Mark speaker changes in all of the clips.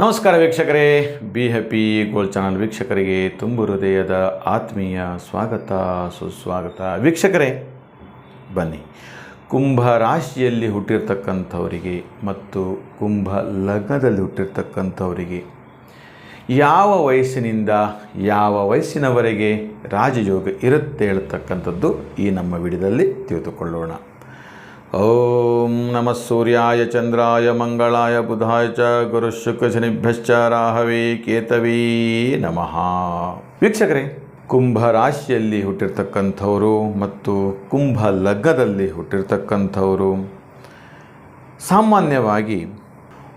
Speaker 1: ನಮಸ್ಕಾರ ವೀಕ್ಷಕರೇ, be happy gold channel ವೀಕ್ಷಕರಿಗೆ ತುಂಬು ಹೃದಯದ ಆತ್ಮೀಯ ಸ್ವಾಗತ, ಸುಸ್ವಾಗತ. ವೀಕ್ಷಕರೇ, ಬನ್ನಿ. ಕುಂಭ ರಾಶಿಯಲ್ಲಿ ಹುಟ್ಟಿರ್ತಕ್ಕಂಥವರಿಗೆ ಮತ್ತು ಕುಂಭ ಲಗ್ನದಲ್ಲಿ ಹುಟ್ಟಿರ್ತಕ್ಕಂಥವರಿಗೆ ಯಾವ ವಯಸ್ಸಿನಿಂದ ಯಾವ ವಯಸ್ಸಿನವರೆಗೆ ರಾಜಯೋಗ ಇರುತ್ತೆ ಹೇಳ್ತಕ್ಕಂಥದ್ದು ಈ ನಮ್ಮ ವಿಡಿಯೋದಲ್ಲಿ ತಿಳಿದುಕೊಳ್ಳೋಣ. ಓಂ ನಮಃ ಸೂರ್ಯಾಯ ಚಂದ್ರಾಯ ಮಂಗಳಾಯ ಬುಧಾಯ ಚ ಗುರು ಶುಕ್ರ ಶನಿಭ್ಯಶ್ಚ ರಾಹವೇ ಕೇತವೀ ನಮಃ ವೀಕ್ಷಕರೇ ಕುಂಭ ರಾಶಿಯಲ್ಲಿ ಹುಟ್ಟಿರ್ತಕ್ಕಂಥವರು ಮತ್ತು ಕುಂಭ ಲಗ್ನದಲ್ಲಿ ಹುಟ್ಟಿರ್ತಕ್ಕಂಥವರು ಸಾಮಾನ್ಯವಾಗಿ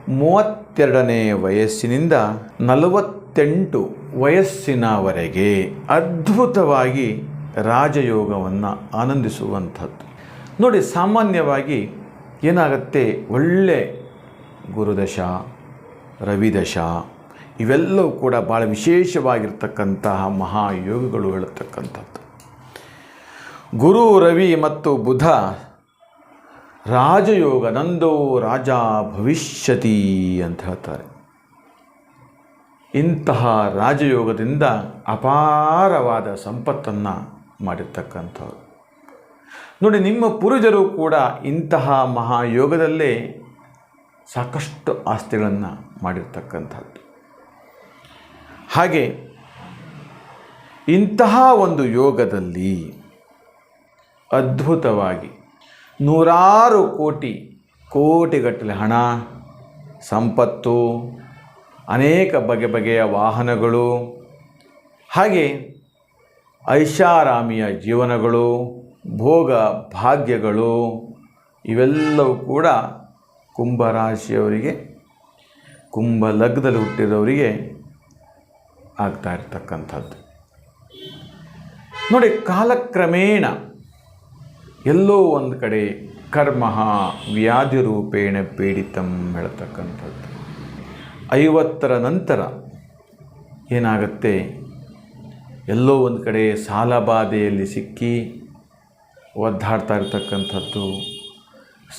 Speaker 1: ಮೂವತ್ತೆರಡನೇ ವಯಸ್ಸಿನಿಂದ ನಲವತ್ತೆಂಟು ವಯಸ್ಸಿನವರೆಗೆ ಅದ್ಭುತವಾಗಿ ರಾಜಯೋಗವನ್ನು ಆನಂದಿಸುವಂಥದ್ದು. ನೋಡಿ, ಸಾಮಾನ್ಯವಾಗಿ ಏನಾಗುತ್ತೆ? ಒಳ್ಳೆ ಗುರುದಶ, ರವಿದಶ, ಇವೆಲ್ಲವೂ ಕೂಡ ಭಾಳ ವಿಶೇಷವಾಗಿರ್ತಕ್ಕಂತಹ ಮಹಾಯೋಗಗಳು ಹೇಳತಕ್ಕಂಥದ್ದು. ಗುರು, ರವಿ ಮತ್ತು ಬುಧ ರಾಜಯೋಗ, ನಂದೋ ರಾಜ ಭವಿಷ್ಯತಿ ಅಂತ ಹೇಳ್ತಾರೆ. ಇಂತಹ ರಾಜಯೋಗದಿಂದ ಅಪಾರವಾದ ಸಂಪತ್ತನ್ನು ಮಾಡಿರ್ತಕ್ಕಂಥವ್ರು. ನೋಡಿ, ನಿಮ್ಮ ಪೂರ್ವಜರು ಕೂಡ ಇಂತಹ ಮಹಾಯೋಗದಲ್ಲೇ ಸಾಕಷ್ಟು ಆಸ್ತಿಗಳನ್ನು ಮಾಡಿರ್ತಕ್ಕಂಥದ್ದು. ಹಾಗೆ ಇಂತಹ ಒಂದು ಯೋಗದಲ್ಲಿ ಅದ್ಭುತವಾಗಿ ನೂರಾರು ಕೋಟಿ, ಕೋಟಿಗಟ್ಟಲೆ ಹಣ, ಸಂಪತ್ತು, ಅನೇಕ ಬಗೆ ಬಗೆಯ ವಾಹನಗಳು, ಹಾಗೆ ಐಷಾರಾಮಿಯ ಜೀವನಗಳು ಭೋಗ ಭಾಗ್ಯಗಳು ಇವೆಲ್ಲವೂ ಕೂಡ ಕುಂಭರಾಶಿಯವರಿಗೆ, ಕುಂಭ ಲಗ್ನದಲ್ಲಿ ಹುಟ್ಟಿದವರಿಗೆ ಆಗ್ತಾ ಇರ್ತಕ್ಕಂಥದ್ದು. ನೋಡಿ, ಕಾಲಕ್ರಮೇಣ ಎಲ್ಲೋ ಒಂದು ಕಡೆ ಕರ್ಮ ವ್ಯಾಧಿ ರೂಪೇಣ ಪೀಡಿತಂ ಹೇಳ್ತಕ್ಕಂಥದ್ದು. ಐವತ್ತರ ನಂತರ ಏನಾಗುತ್ತೆ? ಎಲ್ಲೋ ಒಂದು ಕಡೆ ಸಾಲಬಾಧೆಯಲ್ಲಿ ಸಿಕ್ಕಿ ಒದ್ದಾಡ್ತಾ ಇರ್ತಕ್ಕಂಥದ್ದು,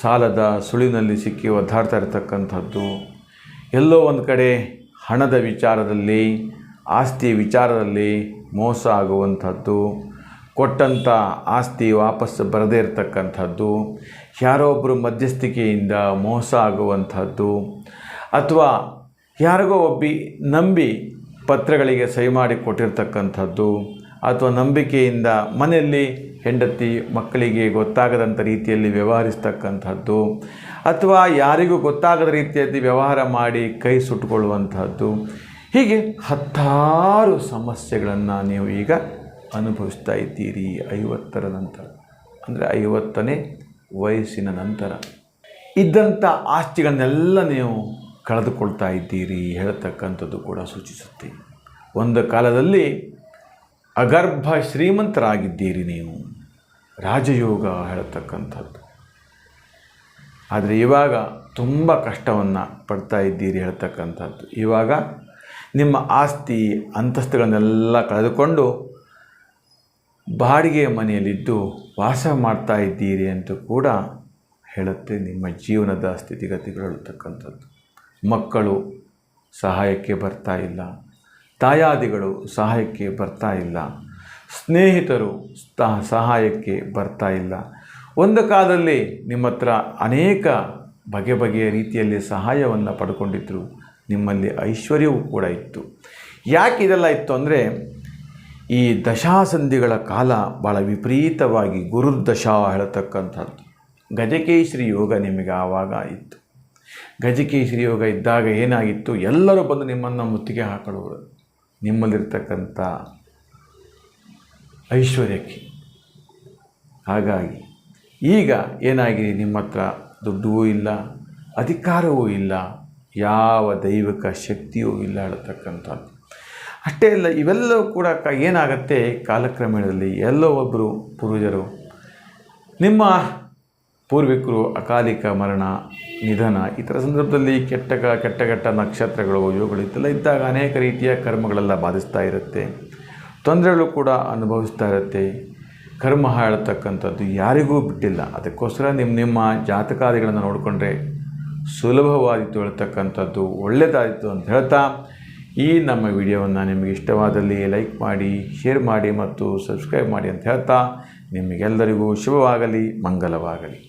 Speaker 1: ಸಾಲದ ಸುಳಿನಲ್ಲಿ ಸಿಕ್ಕಿ ಒದ್ದಾಡ್ತಾ ಇರ್ತಕ್ಕಂಥದ್ದು, ಎಲ್ಲೋ ಒಂದು ಕಡೆ ಹಣದ ವಿಚಾರದಲ್ಲಿ, ಆಸ್ತಿ ವಿಚಾರದಲ್ಲಿ ಮೋಸ ಆಗುವಂಥದ್ದು ಕೊಟ್ಟಂಥ ಆಸ್ತಿ ವಾಪಸ್ಸು ಬರದೇ ಇರತಕ್ಕಂಥದ್ದು, ಯಾರೋ ಒಬ್ಬರು ಮಧ್ಯಸ್ಥಿಕೆಯಿಂದ ಮೋಸ ಆಗುವಂಥದ್ದು, ಅಥವಾ ಯಾರಿಗೋ ಒಬ್ಬಿ ನಂಬಿ ಪತ್ರಗಳಿಗೆ ಸಹಿ ಮಾಡಿ ಕೊಟ್ಟಿರ್ತಕ್ಕಂಥದ್ದು ಅಥವಾ ನಂಬಿಕೆಯಿಂದ ಮನೆಯಲ್ಲಿ ಹೆಂಡತಿ ಮಕ್ಕಳಿಗೆ ಗೊತ್ತಾಗದಂಥ ರೀತಿಯಲ್ಲಿ ವ್ಯವಹರಿಸ್ತಕ್ಕಂಥದ್ದು, ಅಥವಾ ಯಾರಿಗೂ ಗೊತ್ತಾಗದ ರೀತಿಯಲ್ಲಿ ವ್ಯವಹಾರ ಮಾಡಿ ಕೈ ಸುಟ್ಟುಕೊಳ್ಳುವಂಥದ್ದು, ಹೀಗೆ ಹತ್ತಾರು ಸಮಸ್ಯೆಗಳನ್ನು ನೀವು ಈಗ ಅನುಭವಿಸ್ತಾ ಇದ್ದೀರಿ ಐವತ್ತರ ನಂತರ. ಅಂದರೆ ಐವತ್ತನೇ ವಯಸ್ಸಿನ ನಂತರ. ಇದ್ದಂಥ ಆಸ್ತಿಗಳನ್ನೆಲ್ಲ ನೀವು ಕಳೆದುಕೊಳ್ತಾ ಇದ್ದೀರಿ ಹೇಳ್ತಕ್ಕಂಥದ್ದು ಕೂಡ ಸೂಚಿಸುತ್ತೆ. ಒಂದು ಕಾಲದಲ್ಲಿ ಅಗರ್ಭ ಶ್ರೀಮಂತರಾಗಿದ್ದೀರಿ ನೀವು. ರಾಜಯೋಗ ಹೇಳ್ತಕ್ಕಂಥದ್ದು. ಆದರೆ ಇವಾಗ ತುಂಬ ಕಷ್ಟವನ್ನು ಪಡ್ತಾ ಇದ್ದೀರಿ ಹೇಳ್ತಕ್ಕಂಥದ್ದು. ಇವಾಗ ನಿಮ್ಮ ಆಸ್ತಿ, ಅಂತಸ್ತುಗಳನ್ನೆಲ್ಲ ಕಳೆದುಕೊಂಡು ಬಾಡಿಗೆ ಮನೆಯಲ್ಲಿದ್ದು ವಾಸ ಮಾಡ್ತಾ ಇದ್ದೀರಿ ಅಂತ ಕೂಡ ಹೇಳುತ್ತೆ ನಿಮ್ಮ ಜೀವನದ ಸ್ಥಿತಿಗತಿಗಳು ಹೇಳ್ತಕ್ಕಂಥದ್ದು. ಮಕ್ಕಳು ಸಹಾಯಕ್ಕೆ ಬರ್ತಾ ಇಲ್ಲ. ತಾಯಾದಿಗಳು ಸಹಾಯಕ್ಕೆ ಬರ್ತಾ ಇಲ್ಲ. ಸ್ನೇಹಿತರು ಸಹಾಯಕ್ಕೆ ಬರ್ತಾ ಇಲ್ಲ. ಒಂದು ಕಾಲದಲ್ಲಿ ನಿಮ್ಮ ಹತ್ರ ಅನೇಕ ಬಗೆ ಬಗೆಯ ರೀತಿಯಲ್ಲಿ ಸಹಾಯವನ್ನು ಪಡ್ಕೊಂಡಿದ್ದರು ನಿಮ್ಮಲ್ಲಿ ಐಶ್ವರ್ಯವೂ ಕೂಡ ಇತ್ತು. ಯಾಕೆ ಇದೆಲ್ಲ ಇತ್ತು ಅಂದರೆ, ಈ ದಶಾಸಂಧಿಗಳ ಕಾಲ ಭಾಳ ವಿಪರೀತವಾಗಿ ಗುರುದಶಾ ಹೇಳತಕ್ಕಂಥದ್ದು. ಗಜಕೇಶ್ವರಿ ಯೋಗ ನಿಮಗೆ ಆವಾಗ ಇತ್ತು. ಗಜಕೇಶ್ವರಿ ಯೋಗ ಇದ್ದಾಗ ಏನಾಗಿತ್ತು? ಎಲ್ಲರೂ ಬಂದು ನಿಮ್ಮನ್ನು ಮುತ್ತಿಗೆ ಹಾಕೊಳ್ಳೋರು ನಿಮ್ಮಲ್ಲಿರ್ತಕ್ಕಂಥ ಐಶ್ವರ್ಯಕ್ಕೆ. ಹಾಗಾಗಿ ಈಗ ಏನಾಗಿದೆ? ನಿಮ್ಮ ಹತ್ರ ದುಡ್ಡೂ ಇಲ್ಲ, ಅಧಿಕಾರವೂ ಇಲ್ಲ, ಯಾವ ದೈವಿಕ ಶಕ್ತಿಯೂ ಇಲ್ಲ ಹೇಳತಕ್ಕಂಥದ್ದು ಅಷ್ಟೇ ಅಲ್ಲ, ಇವೆಲ್ಲವೂ ಕೂಡ ಕ ಏನಾಗುತ್ತೆ? ಕಾಲಕ್ರಮೇಣದಲ್ಲಿ ಎಲ್ಲೋ ಒಬ್ಬರು ಪೂರ್ವಜರು ನಿಮ್ಮ ಪೂರ್ವಿಕರು ಅಕಾಲಿಕ ಮರಣ, ನಿಧನ ಈ ಥರ ಸಂದರ್ಭದಲ್ಲಿ ಕೆಟ್ಟ ಕೆಟ್ಟ ಕೆಟ್ಟ ನಕ್ಷತ್ರಗಳು ಯೋಗಗಳು ಇದೆಲ್ಲ ಇದ್ದಾಗ ಅನೇಕ ರೀತಿಯ ಕರ್ಮಗಳೆಲ್ಲ ಬಾಧಿಸ್ತಾ ಇರುತ್ತೆ. ತೊಂದರೆಗಳು ಕೂಡ ಅನುಭವಿಸ್ತಾ ಇರುತ್ತೆ. ಕರ್ಮ ಹಾಳತಕ್ಕಂಥದ್ದು ಯಾರಿಗೂ ಬಿಟ್ಟಿಲ್ಲ. ಅದಕ್ಕೋಸ್ಕರ ನಿಮ್ಮ ನಿಮ್ಮ ಜಾತಕಾದಿಗಳನ್ನು ನೋಡಿಕೊಂಡ್ರೆ ಸುಲಭವಾದಿತ್ತು ಹೇಳ್ತಕ್ಕಂಥದ್ದು ಒಳ್ಳೆಯದಾಯಿತು ಅಂತ ಹೇಳ್ತಾ ಈ ನಮ್ಮ ವಿಡಿಯೋವನ್ನು ನಿಮಗೆ ಇಷ್ಟವಾದಲ್ಲಿ ಲೈಕ್ ಮಾಡಿ, ಶೇರ್ ಮಾಡಿ ಮತ್ತು ಸಬ್ಸ್ಕ್ರೈಬ್ ಮಾಡಿ ಅಂತ ಹೇಳ್ತಾ ನಿಮಗೆಲ್ಲರಿಗೂ ಶುಭವಾಗಲಿ, ಮಂಗಲವಾಗಲಿ.